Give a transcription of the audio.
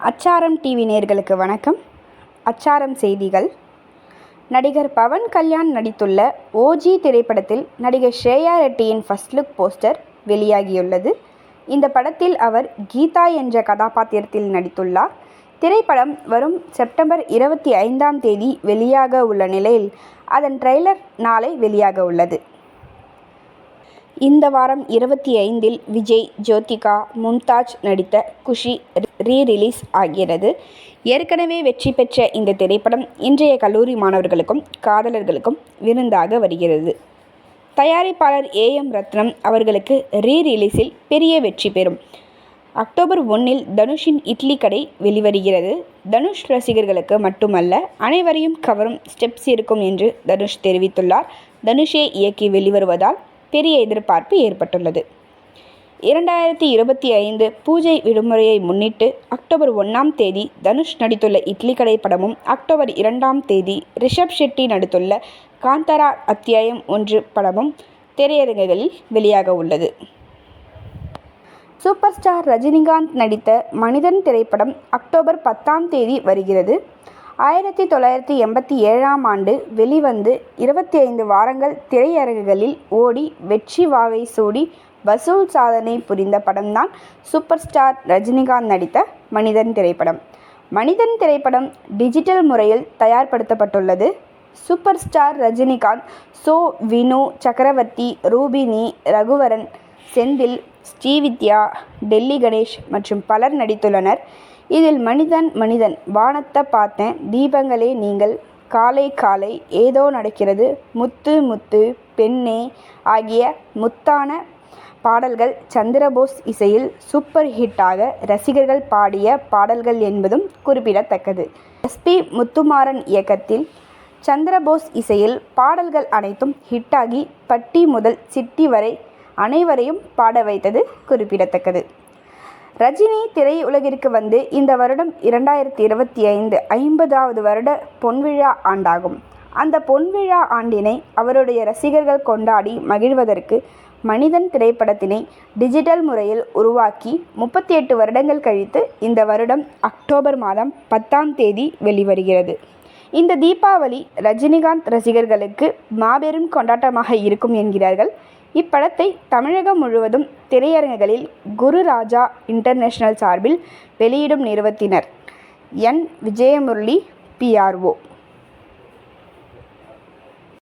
அச்சாரம் டிவி நேர்களுக்கு வணக்கம். அச்சாரம் செய்திகள். நடிகர் பவன் கல்யாண் நடித்துள்ள ஓஜி திரைப்படத்தில் நடிகை ஸ்ரேயா ரெட்டியின் ஃபர்ஸ்ட் லுக் போஸ்டர் வெளியாகியுள்ளது. இந்த படத்தில் அவர் கீதா என்ற கதாபாத்திரத்தில் நடித்துள்ளார். திரைப்படம் வரும் செப்டம்பர் இருபத்தி ஐந்தாம் தேதி வெளியாக உள்ள நிலையில் அதன் ட்ரெய்லர் நாளை வெளியாக உள்ளது. இந்த வாரம் இருபத்தி ஐந்தில் விஜய் ஜோதிகா மும்தாஜ் நடித்த குஷி ரீ ரிலீஸ் ஆகிறது. ஏற்கனவே வெற்றி பெற்ற இந்த திரைப்படம் இன்றைய கல்லூரி மாணவர்களுக்கும் காதலர்களுக்கும் விருந்தாக வருகிறது. தயாரிப்பாளர் ஏ எம் ரத்னம் அவர்களுக்கு ரீ ரிலீஸில் பெரிய வெற்றி பெறும். அக்டோபர் ஒன்றில் தனுஷின் இட்லி கடை வெளிவருகிறது. தனுஷ் ரசிகர்களுக்கு மட்டுமல்ல அனைவரையும் கவரும் ஸ்டெப்ஸ் இருக்கும் என்று தனுஷ் தெரிவித்துள்ளார். தனுஷே இயக்கி வெளிவருவதால் பெரிய எதிர்பார்ப்பு ஏற்பட்டுள்ளது. இரண்டாயிரத்தி இருபத்தி ஐந்து பூஜை விடுமுறையை முன்னிட்டு அக்டோபர் ஒன்றாம் தேதி தனுஷ் நடித்துள்ள இட்லி கடை படமும் அக்டோபர் இரண்டாம் தேதி ரிஷப் ஷெட்டி நடித்துள்ள காந்தரா அத்தியாயம் ஒன்று படமும் திரையரங்குகளில் வெளியாக உள்ளது. சூப்பர் ஸ்டார் ரஜினிகாந்த் நடித்த மனிதன் திரைப்படம் அக்டோபர் பத்தாம் தேதி வருகிறது. ஆயிரத்தி தொள்ளாயிரத்தி எண்பத்தி ஏழாம் ஆண்டு வெளிவந்து இருபத்தி ஐந்து வாரங்கள் திரையரங்குகளில் ஓடி வெற்றி வாகை சூடி வசூல் சாதனை புரிந்த படம்தான் சூப்பர் ஸ்டார் ரஜினிகாந்த் நடித்த மனிதன் திரைப்படம். மனிதன் திரைப்படம் டிஜிட்டல் முறையில் தயார்படுத்தப்பட்டுள்ளது. சூப்பர் ஸ்டார் ரஜினிகாந்த் சோ வினு சக்கரவர்த்தி ரூபினி ரகுவரன் செந்தில் ஸ்ரீவித்யா டெல்லி கணேஷ் மற்றும் பலர் நடித்துள்ளனர். இதில் மனிதன் மனிதன் வானத்தை பார்த்தேன். தீபங்களே நீங்கள். காலை காலை ஏதோ நடக்கிறது. முத்து முத்து பெண்ணே ஆகிய முத்தான பாடல்கள் சந்திரபோஸ் இசையில் சூப்பர் ஹிட்டாக ரசிகர்கள் பாடிய பாடல்கள் என்பதும் குறிப்பிடத்தக்கது. எஸ்பி முத்துமாறன் இயக்கத்தில் சந்திரபோஸ் இசையில் பாடல்கள் அனைத்தும் ஹிட்டாகி பட்டி முதல் சிட்டி வரை அனைவரையும் பாட வைத்தது குறிப்பிடத்தக்கது. ரஜினி திரையுலகிற்கு வந்து இந்த வருடம் இரண்டாயிரத்தி இருபத்தி ஐந்து ஐம்பதாவது வருட பொன்விழா ஆண்டாகும். அந்த பொன்விழா ஆண்டினை அவருடைய ரசிகர்கள் கொண்டாடி மகிழ்வதற்கு மனிதன் திரைப்படத்தினை டிஜிட்டல் முறையில் உருவாக்கி முப்பத்தி எட்டு வருடங்கள் கழித்து இந்த வருடம் அக்டோபர் மாதம் பத்தாம் தேதி வெளிவருகிறது. இந்த தீபாவளி ரஜினிகாந்த் ரசிகர்களுக்கு மாபெரும் கொண்டாட்டமாக இருக்கும் என்கிறார்கள் இப்படத்தை தமிழகம் முழுவதும் திரையரங்குகளில் குரு ராஜா இன்டர்நேஷனல் சார்பில் வெளியிடும் நிறுவத்தினர் என். விஜயமுரளி பிஆர்ஓ